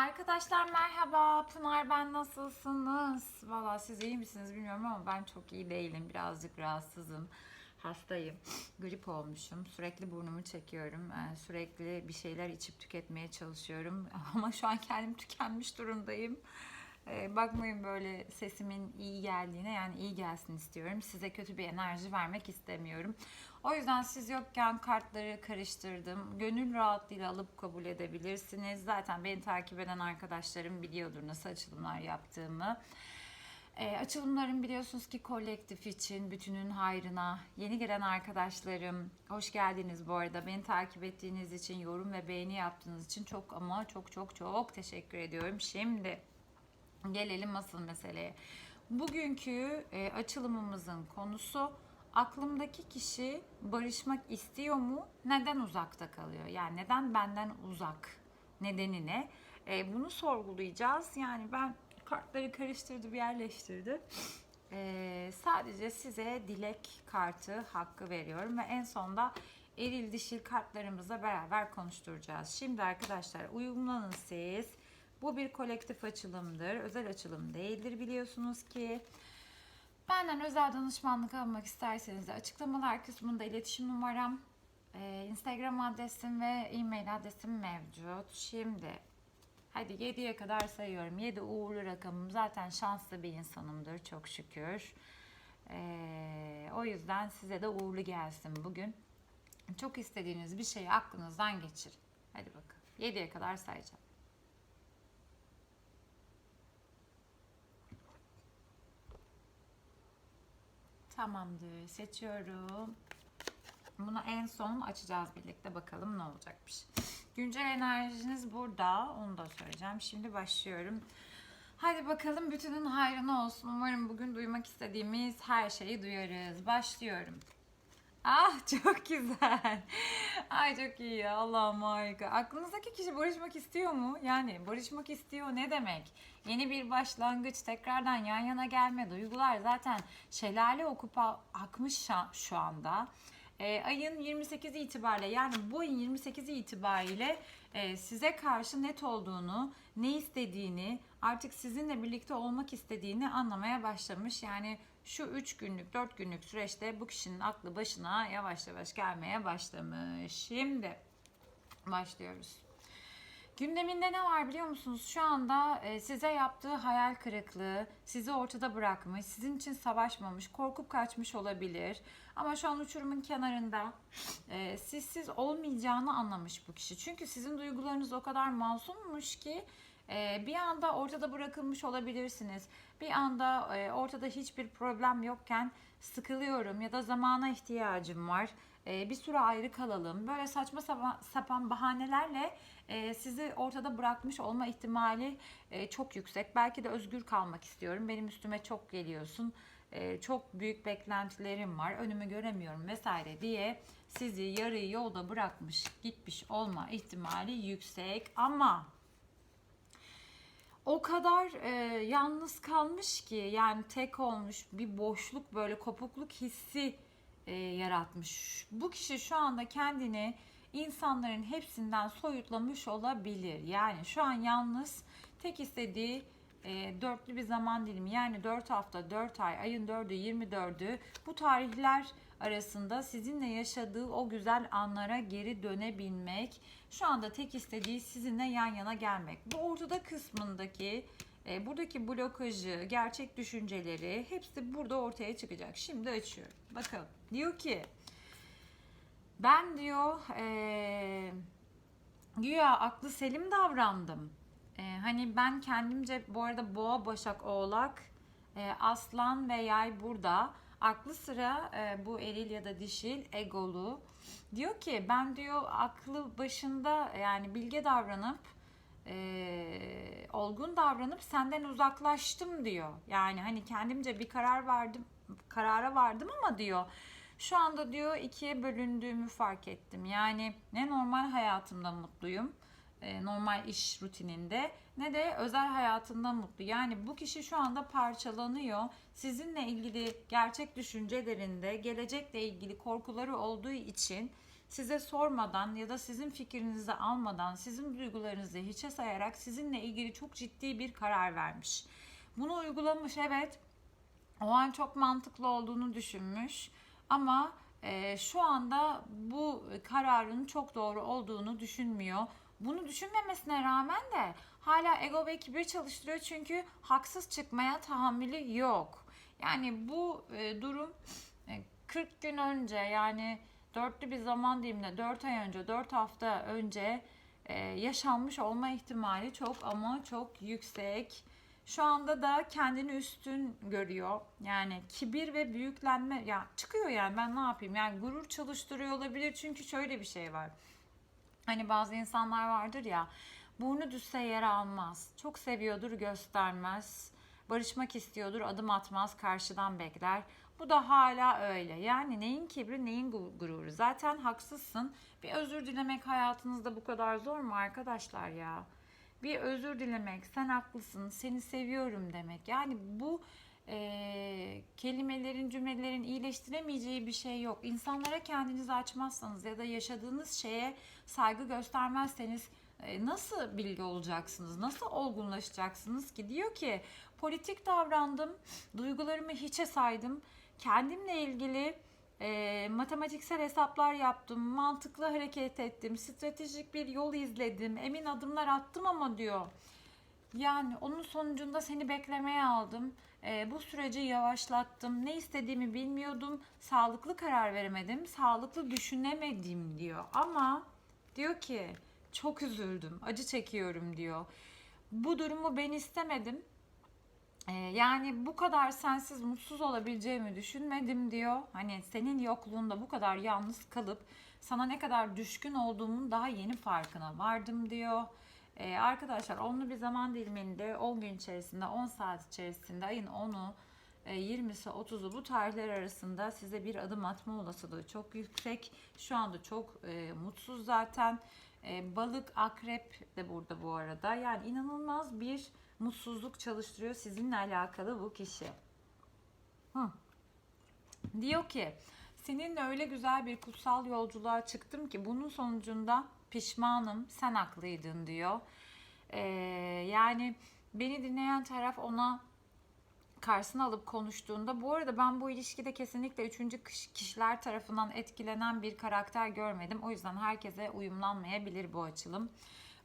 Arkadaşlar merhaba. Pınar ben nasılsınız? Valla siz iyi misiniz bilmiyorum ama ben çok iyi değilim. Birazcık rahatsızım. Hastayım. Grip olmuşum. Sürekli burnumu çekiyorum. Ee, sürekli bir şeyler içip tüketmeye çalışıyorum. Ama şu an kendim tükenmiş durumdayım. Ee, bakmayın böyle sesimin iyi geldiğine yani iyi gelsin istiyorum. Size kötü bir enerji vermek istemiyorum. O yüzden siz yokken kartları karıştırdım. Gönül rahatlığıyla alıp kabul edebilirsiniz. Zaten beni takip eden arkadaşlarım biliyordur nasıl açılımlar yaptığımı. E, açılımlarım biliyorsunuz ki kolektif için, bütünün hayrına. Yeni gelen arkadaşlarım, hoş geldiniz bu arada. Beni takip ettiğiniz için, yorum ve beğeni yaptığınız için çok ama çok çok çok teşekkür ediyorum. Şimdi gelelim asıl meseleye. Bugünkü e, açılımımızın konusu aklımdaki kişi barışmak istiyor mu? Neden uzakta kalıyor? Yani neden benden uzak? Nedeni ne? E, bunu sorgulayacağız. Yani ben kartları karıştırdı, bir yerleştirdi. E, sadece size dilek kartı hakkı veriyorum ve en sonda eril dişil kartlarımızla beraber konuşturacağız. Şimdi arkadaşlar uyumlanın siz. Bu bir kolektif açılımdır. Özel açılım değildir biliyorsunuz ki. Benden özel danışmanlık almak isterseniz de açıklamalar kısmında iletişim numaram, e, Instagram adresim ve e-mail adresim mevcut. Şimdi hadi 7'ye kadar sayıyorum. 7 uğurlu rakamım. Zaten şanslı bir insanımdır çok şükür. E, o yüzden size de uğurlu gelsin bugün. Çok istediğiniz bir şeyi aklınızdan geçirin. Hadi bakın. 7'ye kadar sayacağım. Tamamdır. Seçiyorum. Bunu en son açacağız birlikte. Bakalım ne olacakmış. Güncel enerjiniz burada. Onu da söyleyeceğim. Şimdi başlıyorum. Hadi bakalım bütünün hayrına olsun. Umarım bugün duymak istediğimiz her şeyi duyarız. Başlıyorum. Ah çok güzel. Ay çok iyi ya. Allah'ım harika. Aklınızdaki kişi barışmak istiyor mu? Yani barışmak istiyor ne demek? Yeni bir başlangıç, tekrardan yan yana gelme, duygular zaten şelale okup akmış şu- anda. Ee, ayın 28'i itibariyle yani bu ayın 28'i itibariyle e, size karşı net olduğunu, ne istediğini, artık sizinle birlikte olmak istediğini anlamaya başlamış. Yani şu 3 günlük, 4 günlük süreçte bu kişinin aklı başına yavaş yavaş gelmeye başlamış. Şimdi başlıyoruz. Gündeminde ne var biliyor musunuz? Şu anda e, size yaptığı hayal kırıklığı, sizi ortada bırakmış, sizin için savaşmamış, korkup kaçmış olabilir. Ama şu an uçurumun kenarında e, sizsiz olmayacağını anlamış bu kişi. Çünkü sizin duygularınız o kadar masummuş ki e, bir anda ortada bırakılmış olabilirsiniz. Bir anda e, ortada hiçbir problem yokken sıkılıyorum ya da zamana ihtiyacım var. E, bir süre ayrı kalalım. Böyle saçma sapa- sapan bahanelerle e, sizi ortada bırakmış olma ihtimali e, çok yüksek. Belki de özgür kalmak istiyorum. Benim üstüme çok geliyorsun. Çok büyük beklentilerim var. Önümü göremiyorum vesaire diye sizi yarı yolda bırakmış, gitmiş olma ihtimali yüksek. Ama o kadar e, yalnız kalmış ki yani tek olmuş bir boşluk böyle kopukluk hissi e, yaratmış. Bu kişi şu anda kendini insanların hepsinden soyutlamış olabilir. Yani şu an yalnız tek istediği e, dörtlü bir zaman dilimi yani 4 hafta 4 ay ayın 4'ü 24'ü bu tarihler arasında sizinle yaşadığı o güzel anlara geri dönebilmek şu anda tek istediği sizinle yan yana gelmek bu ortada kısmındaki e, buradaki blokajı gerçek düşünceleri hepsi burada ortaya çıkacak şimdi açıyorum bakalım diyor ki ben diyor eee güya aklı selim davrandım. Eee, hani ben kendimce bu arada boğa, başak, oğlak, eee, aslan ve yay burada. Aklı sıra eee, bu eril ya da dişil, egolu. Diyor ki ben diyor aklı başında yani bilge davranıp eee, olgun davranıp senden uzaklaştım diyor. Yani hani kendimce bir karar verdim, karara vardım ama diyor şu anda diyor ikiye bölündüğümü fark ettim. Yani ne normal hayatımda mutluyum, e, normal iş rutininde ne de özel hayatında mutlu. Yani bu kişi şu anda parçalanıyor. Sizinle ilgili gerçek düşüncelerinde, gelecekle ilgili korkuları olduğu için size sormadan ya da sizin fikrinizi almadan, sizin duygularınızı hiçe sayarak sizinle ilgili çok ciddi bir karar vermiş. Bunu uygulamış evet. O an çok mantıklı olduğunu düşünmüş ama e, şu anda bu kararın çok doğru olduğunu düşünmüyor. Bunu düşünmemesine rağmen de hala ego ve kibir çalıştırıyor çünkü haksız çıkmaya tahammülü yok. Yani bu e, durum e, 40 gün önce yani dörtlü bir zaman diliminde 4 ay önce 4 hafta önce e, yaşanmış olma ihtimali çok ama çok yüksek. Şu anda da kendini üstün görüyor. Yani kibir ve büyüklenme ya çıkıyor yani ben ne yapayım? Yani gurur çalıştırıyor olabilir çünkü şöyle bir şey var. Hani bazı insanlar vardır ya burnu düşse yere almaz. Çok seviyordur göstermez. Barışmak istiyordur adım atmaz karşıdan bekler. Bu da hala öyle. Yani neyin kibri neyin gu- gururu. Zaten haksızsın. Bir özür dilemek hayatınızda bu kadar zor mu arkadaşlar ya? Bir özür dilemek, sen haklısın, seni seviyorum demek. Yani bu eee, kelimelerin, cümlelerin iyileştiremeyeceği bir şey yok. İnsanlara kendinizi açmazsanız ya da yaşadığınız şeye saygı göstermezseniz e, nasıl bilgi olacaksınız? Nasıl olgunlaşacaksınız ki? Diyor ki politik davrandım, duygularımı hiçe saydım. Kendimle ilgili e, matematiksel hesaplar yaptım, mantıklı hareket ettim, stratejik bir yol izledim, emin adımlar attım ama diyor. Yani onun sonucunda seni beklemeye aldım. E, bu süreci yavaşlattım. Ne istediğimi bilmiyordum. Sağlıklı karar veremedim. Sağlıklı düşünemedim diyor. Ama diyor ki çok üzüldüm. Acı çekiyorum diyor. Bu durumu ben istemedim. Ee, yani bu kadar sensiz mutsuz olabileceğimi düşünmedim diyor. Hani senin yokluğunda bu kadar yalnız kalıp sana ne kadar düşkün olduğumun daha yeni farkına vardım diyor. Ee, arkadaşlar onlu bir zaman diliminde 10 gün içerisinde 10 saat içerisinde ayın 10'u e, 20'si 30'u bu tarihler arasında size bir adım atma olasılığı çok yüksek. Şu anda çok e, mutsuz zaten. E, balık, akrep de burada bu arada. Yani inanılmaz bir mutsuzluk çalıştırıyor sizinle alakalı bu kişi. Hı. Diyor ki seninle öyle güzel bir kutsal yolculuğa çıktım ki bunun sonucunda pişmanım sen haklıydın diyor. Ee, yani beni dinleyen taraf ona karşısına alıp konuştuğunda bu arada ben bu ilişkide kesinlikle üçüncü kişiler tarafından etkilenen bir karakter görmedim. O yüzden herkese uyumlanmayabilir bu açılım.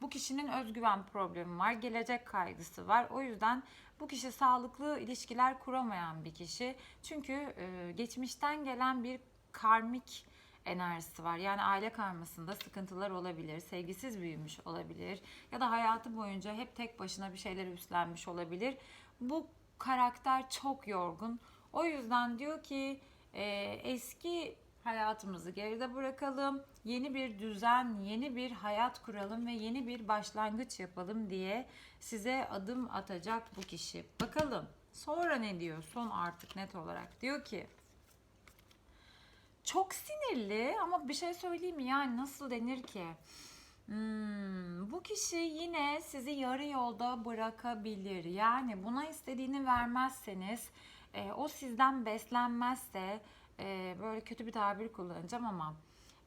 Bu kişinin özgüven problemi var, gelecek kaygısı var. O yüzden bu kişi sağlıklı ilişkiler kuramayan bir kişi. Çünkü e, geçmişten gelen bir karmik enerjisi var. Yani aile karmasında sıkıntılar olabilir, sevgisiz büyümüş olabilir ya da hayatı boyunca hep tek başına bir şeyler üstlenmiş olabilir. Bu karakter çok yorgun. O yüzden diyor ki e, eski hayatımızı geride bırakalım, yeni bir düzen, yeni bir hayat kuralım ve yeni bir başlangıç yapalım diye size adım atacak bu kişi. Bakalım sonra ne diyor son artık net olarak diyor ki çok sinirli ama bir şey söyleyeyim mi yani nasıl denir ki? Hmm, bu kişi yine sizi yarı yolda bırakabilir. Yani buna istediğini vermezseniz, e, o sizden beslenmezse, e, böyle kötü bir tabir kullanacağım ama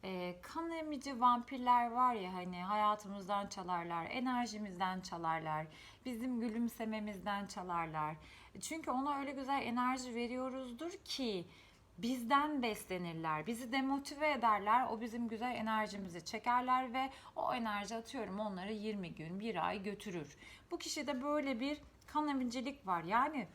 e, kan emici vampirler var ya hani hayatımızdan çalarlar, enerjimizden çalarlar, bizim gülümsememizden çalarlar. Çünkü ona öyle güzel enerji veriyoruzdur ki bizden beslenirler, bizi demotive ederler, o bizim güzel enerjimizi çekerler ve o enerji atıyorum onları 20 gün, bir ay götürür. Bu kişide böyle bir kan emicilik var. Yani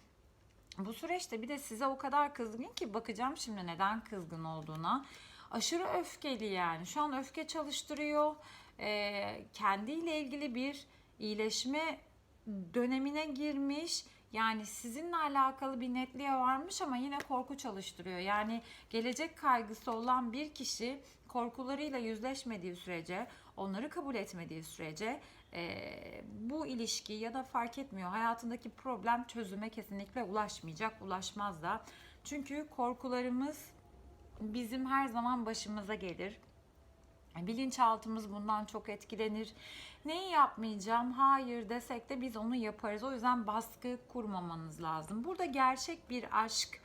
bu süreçte bir de size o kadar kızgın ki bakacağım şimdi neden kızgın olduğuna. Aşırı öfkeli yani. Şu an öfke çalıştırıyor. Ee, kendiyle ilgili bir iyileşme dönemine girmiş. Yani sizinle alakalı bir netliğe varmış ama yine korku çalıştırıyor. Yani gelecek kaygısı olan bir kişi korkularıyla yüzleşmediği sürece, onları kabul etmediği sürece e, bu ilişki ya da fark etmiyor hayatındaki problem çözüme kesinlikle ulaşmayacak, ulaşmaz da. Çünkü korkularımız bizim her zaman başımıza gelir. Bilinçaltımız bundan çok etkilenir. Neyi yapmayacağım? Hayır desek de biz onu yaparız. O yüzden baskı kurmamanız lazım. Burada gerçek bir aşk,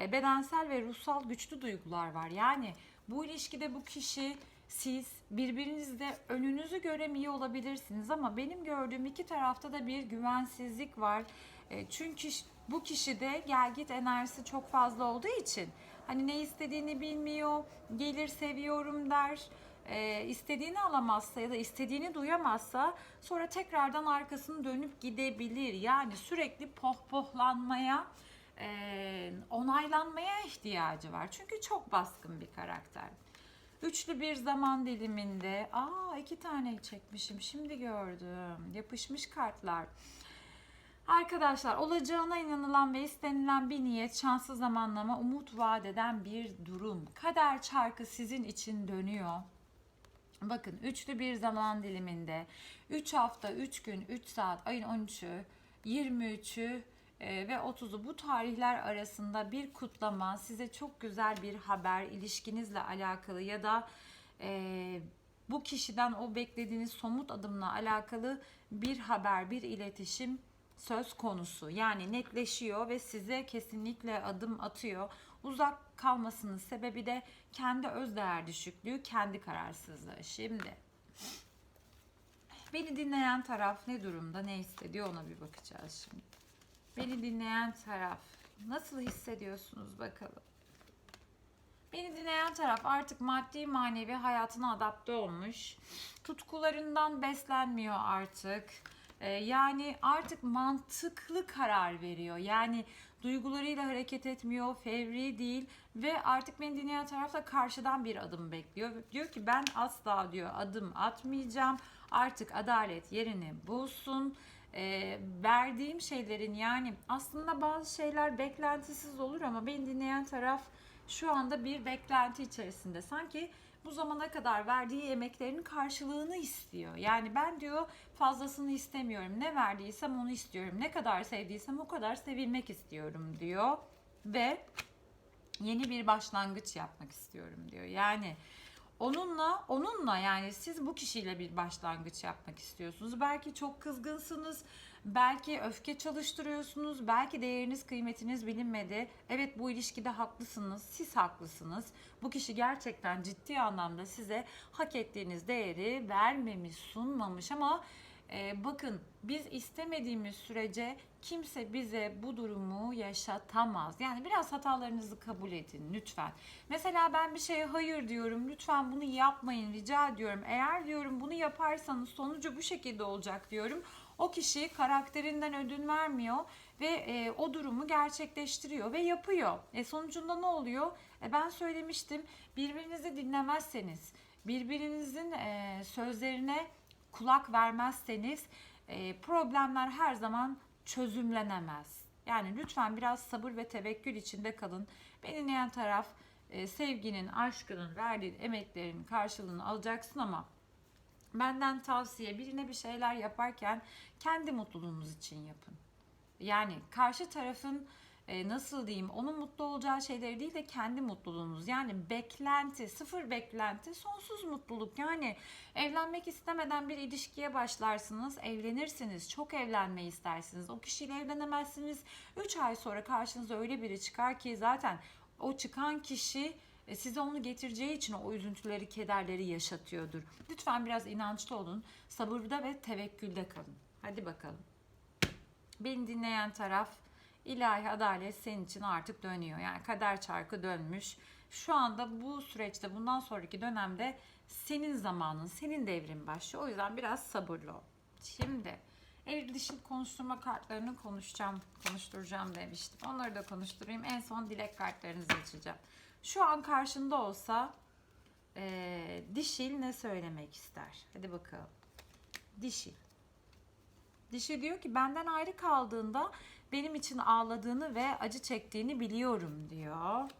e, bedensel ve ruhsal güçlü duygular var. Yani bu ilişkide bu kişi siz birbirinizde önünüzü göremiyor olabilirsiniz ama benim gördüğüm iki tarafta da bir güvensizlik var. E, çünkü bu kişide gel git enerjisi çok fazla olduğu için hani ne istediğini bilmiyor, gelir seviyorum der. E, istediğini alamazsa ya da istediğini duyamazsa sonra tekrardan arkasını dönüp gidebilir. Yani sürekli pohpohlanmaya, e, onaylanmaya ihtiyacı var. Çünkü çok baskın bir karakter. Üçlü bir zaman diliminde, aa iki tane çekmişim şimdi gördüm. Yapışmış kartlar. Arkadaşlar olacağına inanılan ve istenilen bir niyet, şanslı zamanlama, umut vaat eden bir durum. Kader çarkı sizin için dönüyor. Bakın üçlü bir zaman diliminde 3 hafta, 3 gün, 3 saat, ayın 13'ü, 23'ü e, ve 30'u bu tarihler arasında bir kutlama, size çok güzel bir haber, ilişkinizle alakalı ya da e, bu kişiden o beklediğiniz somut adımla alakalı bir haber, bir iletişim söz konusu. Yani netleşiyor ve size kesinlikle adım atıyor. Uzak kalmasının sebebi de kendi özdeğer düşüklüğü, kendi kararsızlığı. Şimdi beni dinleyen taraf ne durumda, ne hissediyor ona bir bakacağız şimdi. Beni dinleyen taraf nasıl hissediyorsunuz bakalım. Beni dinleyen taraf artık maddi manevi hayatına adapte olmuş. Tutkularından beslenmiyor artık. Ee, yani artık mantıklı karar veriyor. Yani duygularıyla hareket etmiyor, fevri değil ve artık beni dinleyen taraf da karşıdan bir adım bekliyor. Diyor ki ben asla diyor adım atmayacağım. Artık adalet yerini bulsun. Ee, verdiğim şeylerin yani aslında bazı şeyler beklentisiz olur ama beni dinleyen taraf şu anda bir beklenti içerisinde. Sanki bu zamana kadar verdiği emeklerin karşılığını istiyor. Yani ben diyor fazlasını istemiyorum. Ne verdiysem onu istiyorum. Ne kadar sevdiysem o kadar sevilmek istiyorum diyor. Ve yeni bir başlangıç yapmak istiyorum diyor. Yani onunla onunla yani siz bu kişiyle bir başlangıç yapmak istiyorsunuz. Belki çok kızgınsınız. Belki öfke çalıştırıyorsunuz. Belki değeriniz, kıymetiniz bilinmedi. Evet bu ilişkide haklısınız. Siz haklısınız. Bu kişi gerçekten ciddi anlamda size hak ettiğiniz değeri vermemiş, sunmamış ama e, bakın biz istemediğimiz sürece kimse bize bu durumu yaşatamaz. Yani biraz hatalarınızı kabul edin lütfen. Mesela ben bir şeye hayır diyorum. Lütfen bunu yapmayın rica ediyorum. Eğer diyorum bunu yaparsanız sonucu bu şekilde olacak diyorum. O kişi karakterinden ödün vermiyor ve e, o durumu gerçekleştiriyor ve yapıyor. E, sonucunda ne oluyor? E, ben söylemiştim birbirinizi dinlemezseniz, birbirinizin e, sözlerine kulak vermezseniz e, problemler her zaman çözümlenemez. Yani lütfen biraz sabır ve tevekkül içinde kalın. Beni dinleyen taraf e, sevginin, aşkının, verdiğin emeklerin karşılığını alacaksın ama benden tavsiye birine bir şeyler yaparken kendi mutluluğunuz için yapın. Yani karşı tarafın e, nasıl diyeyim onun mutlu olacağı şeyleri değil de kendi mutluluğunuz. Yani beklenti, sıfır beklenti, sonsuz mutluluk. Yani evlenmek istemeden bir ilişkiye başlarsınız, evlenirsiniz, çok evlenmeyi istersiniz. O kişiyle evlenemezsiniz. 3 ay sonra karşınıza öyle biri çıkar ki zaten o çıkan kişi e, size onu getireceği için o üzüntüleri, kederleri yaşatıyordur. Lütfen biraz inançlı olun, sabırda ve tevekkülde kalın. Hadi bakalım. Beni dinleyen taraf ilahi adalet senin için artık dönüyor. Yani kader çarkı dönmüş. Şu anda bu süreçte bundan sonraki dönemde senin zamanın, senin devrin başlıyor. O yüzden biraz sabırlı ol. Şimdi eril dişil konuşturma kartlarını konuşacağım, konuşturacağım demiştim. Onları da konuşturayım. En son dilek kartlarınızı açacağım. Şu an karşında olsa eee, dişil ne söylemek ister? Hadi bakalım. Dişil. Dişi diyor ki benden ayrı kaldığında benim için ağladığını ve acı çektiğini biliyorum diyor.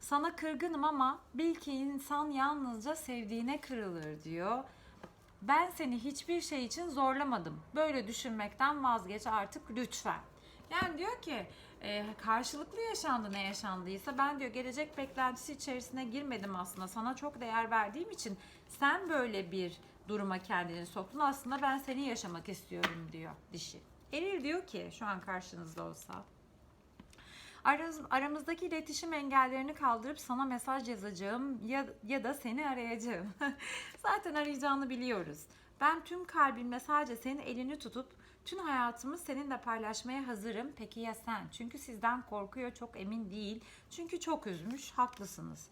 Sana kırgınım ama bil ki insan yalnızca sevdiğine kırılır diyor. Ben seni hiçbir şey için zorlamadım. Böyle düşünmekten vazgeç artık lütfen. Yani diyor ki e, karşılıklı yaşandı ne yaşandıysa ben diyor gelecek beklentisi içerisine girmedim aslında. Sana çok değer verdiğim için sen böyle bir duruma kendini soktun. Aslında ben seni yaşamak istiyorum diyor dişi. Eril diyor ki şu an karşınızda olsa. Aramızdaki iletişim engellerini kaldırıp sana mesaj yazacağım ya, ya da seni arayacağım. Zaten arayacağını biliyoruz. Ben tüm kalbimle sadece senin elini tutup tüm hayatımı seninle paylaşmaya hazırım. Peki ya sen? Çünkü sizden korkuyor, çok emin değil. Çünkü çok üzmüş, haklısınız.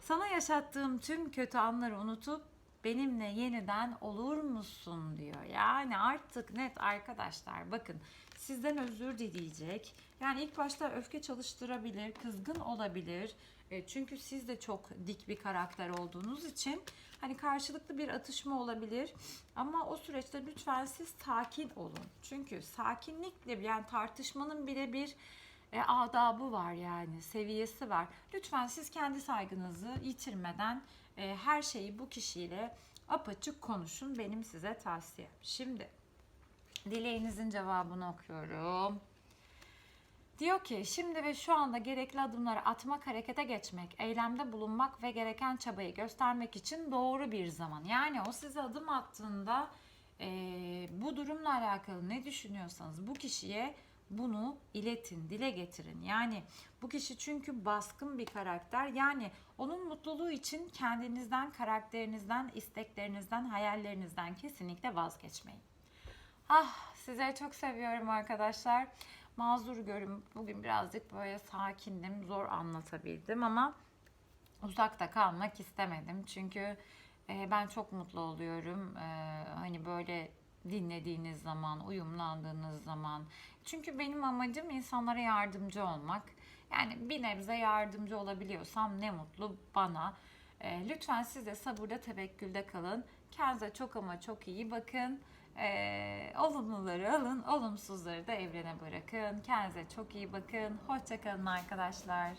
Sana yaşattığım tüm kötü anları unutup benimle yeniden olur musun diyor. Yani artık net arkadaşlar bakın sizden özür dileyecek. Yani ilk başta öfke çalıştırabilir, kızgın olabilir. E, Çünkü siz de çok dik bir karakter olduğunuz için hani karşılıklı bir atışma olabilir. Ama o süreçte lütfen siz sakin olun. Çünkü sakinlikle yani tartışmanın bile bir e, adabı var yani seviyesi var. Lütfen siz kendi saygınızı yitirmeden e, her şeyi bu kişiyle apaçık konuşun. Benim size tavsiyem. Şimdi dileğinizin cevabını okuyorum. Diyor ki şimdi ve şu anda gerekli adımları atmak, harekete geçmek, eylemde bulunmak ve gereken çabayı göstermek için doğru bir zaman. Yani o size adım attığında e, bu durumla alakalı ne düşünüyorsanız bu kişiye bunu iletin, dile getirin. Yani bu kişi çünkü baskın bir karakter. Yani onun mutluluğu için kendinizden, karakterinizden, isteklerinizden, hayallerinizden kesinlikle vazgeçmeyin. Ah sizleri çok seviyorum arkadaşlar. Mazur görün bugün birazcık böyle sakindim. Zor anlatabildim ama uzakta kalmak istemedim. Çünkü e, ben çok mutlu oluyorum. E, hani böyle dinlediğiniz zaman, uyumlandığınız zaman. Çünkü benim amacım insanlara yardımcı olmak. Yani bir nebze yardımcı olabiliyorsam ne mutlu bana. E, lütfen siz de sabırda tevekkülde kalın. Kendinize çok ama çok iyi bakın. E, olumluları alın, olumsuzları da evrene bırakın. Kendinize çok iyi bakın. Hoşçakalın arkadaşlar.